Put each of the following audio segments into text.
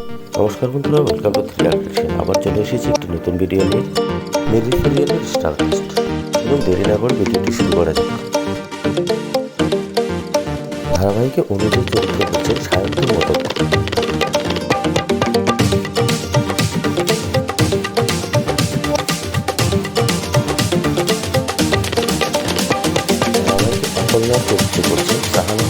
নমস্কার বন্ধুরা welcome to creation আবার চলে এসেছি একটি নতুন ভিডিও নিয়ে। সিরিয়ালের স্টার কাস্ট এবং দেরি না করে ভিডিওটি শুরু করা যাক। ধারাবাহিকে অনুযায়ী চরিত্র সায়ন্তন মতো ধারাবাহিকে চরিত্র সাহানা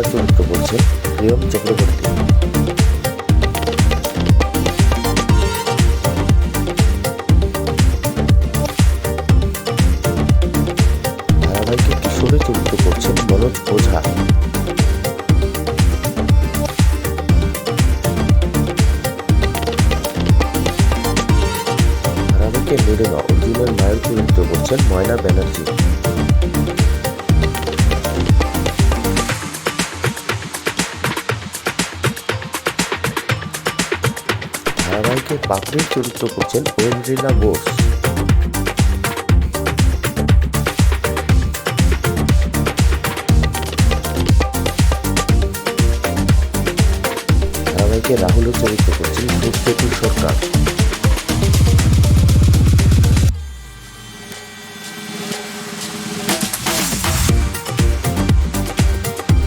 ধারাবাহিকে চরিত্র করছেন প্রিয়ম চক্রবর্তী করছেন অর্জুনের মায়ের চরিত্র করছেন ময়না ব্যানার্জি। ধারাবাহিকে পাপড়ির চরিত্র করছেন ওয়েন্দ্রিলা বোস। ধারাবাহিকে রাহুলের চরিত্র করছেন সুপ্রীতি সরকার।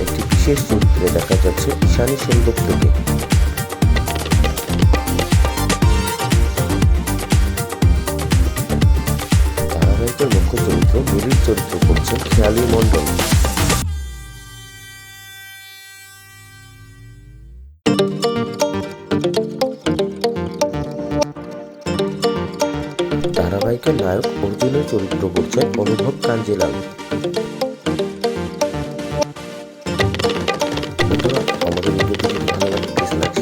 একটি বিশেষ চরিত্রে দেখা যাচ্ছে ঈশানী সেনগুপ্তকে। ধারাবাহিকের মুখ্য চরিত্র মিরির চরিত্র করছেন খেয়ালি মণ্ডল। ধারাবাহিকের নায়ক অর্জুনের চরিত্র করছেন অনুভব কাঞ্জিলাল। আমাদের ভিডিওটি ভালো লাগে প্লিজ লাইক